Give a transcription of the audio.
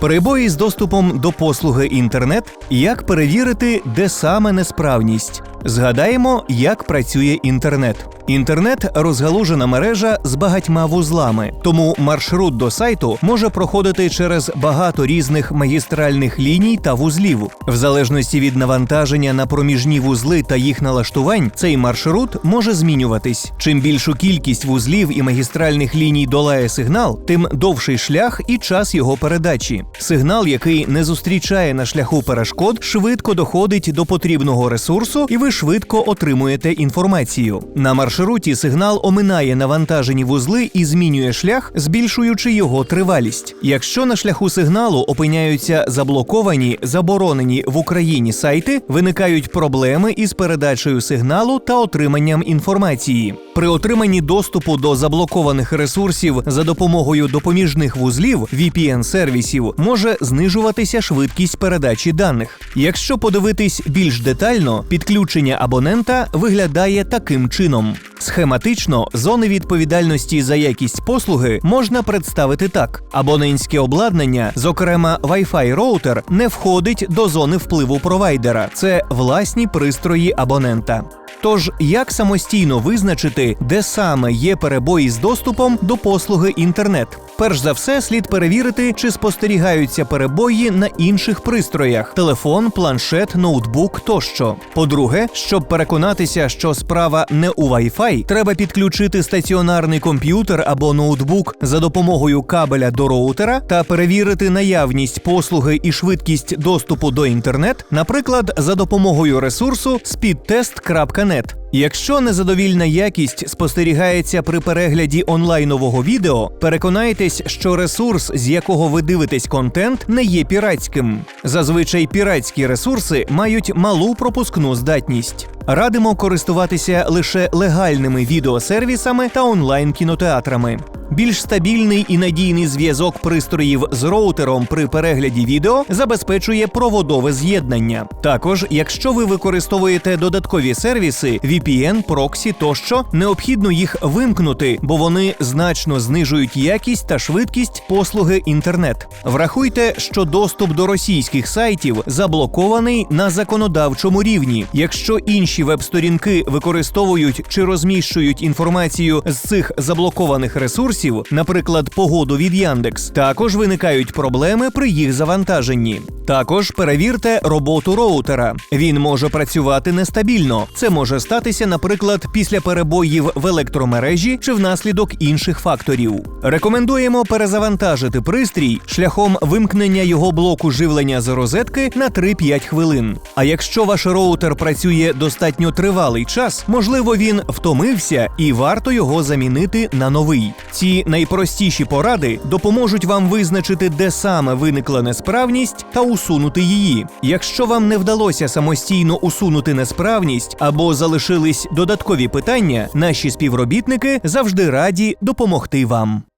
Перебої з доступом до послуги інтернет, як перевірити, де саме несправність. Згадаємо, як працює інтернет. Інтернет розгалужена мережа з багатьма вузлами, тому маршрут до сайту може проходити через багато різних магістральних ліній та вузлів. В залежності від навантаження на проміжні вузли та їх налаштувань, цей маршрут може змінюватись. Чим більшу кількість вузлів і магістральних ліній долає сигнал, тим довший шлях і час його передачі. Сигнал, який не зустрічає на шляху перешкод, швидко доходить до потрібного ресурсу, і ви швидко отримуєте інформацію. На маршруті сигнал оминає навантажені вузли і змінює шлях, збільшуючи його тривалість. Якщо на шляху сигналу опиняються заблоковані, заборонені в Україні сайти, виникають проблеми із передачею сигналу та отриманням інформації. При отриманні доступу до заблокованих ресурсів за допомогою допоміжних вузлів VPN-сервісів може знижуватися швидкість передачі даних. Якщо подивитись більш детально, підключення абонента виглядає таким чином. Схематично зони відповідальності за якість послуги можна представити так: абонентське обладнання, зокрема Wi-Fi роутер, не входить до зони впливу провайдера. Це власні пристрої абонента. Тож як самостійно визначити, де саме є перебої з доступом до послуги інтернет? Перш за все, слід перевірити, чи спостерігаються перебої на інших пристроях: телефон, планшет, ноутбук тощо. По-друге, щоб переконатися, що справа не у Wi-Fi, треба підключити стаціонарний комп'ютер або ноутбук за допомогою кабеля до роутера та перевірити наявність послуги і швидкість доступу до інтернет, наприклад, за допомогою ресурсу speedtest.net. Якщо незадовільна якість спостерігається при перегляді онлайнового відео, переконайтесь, що ресурс, з якого ви дивитесь контент, не є піратським. Зазвичай піратські ресурси мають малу пропускну здатність. Радимо користуватися лише легальними відеосервісами та онлайн-кінотеатрами. Більш стабільний і надійний зв'язок пристроїв з роутером при перегляді відео забезпечує проводове з'єднання. Також, якщо ви використовуєте додаткові сервіси, VPN, проксі тощо, необхідно їх вимкнути, бо вони значно знижують якість та швидкість послуги інтернет. Врахуйте, що доступ до російських сайтів заблокований на законодавчому рівні. Якщо інші веб-сторінки використовують чи розміщують інформацію з цих заблокованих ресурсів, наприклад, погоду від Яндекс, також виникають проблеми при їх завантаженні. Також перевірте роботу роутера. Він може працювати нестабільно. Це може статися, наприклад, після перебоїв в електромережі чи внаслідок інших факторів. Рекомендуємо перезавантажити пристрій шляхом вимкнення його блоку живлення з розетки на 3-5 хвилин. А якщо ваш роутер працює достатньо тривалий час, можливо, він втомився і варто його замінити на новий. Ці найпростіші поради допоможуть вам визначити, де саме виникла несправність та усунути її. Якщо вам не вдалося самостійно усунути несправність або залишились додаткові питання, наші співробітники завжди раді допомогти вам.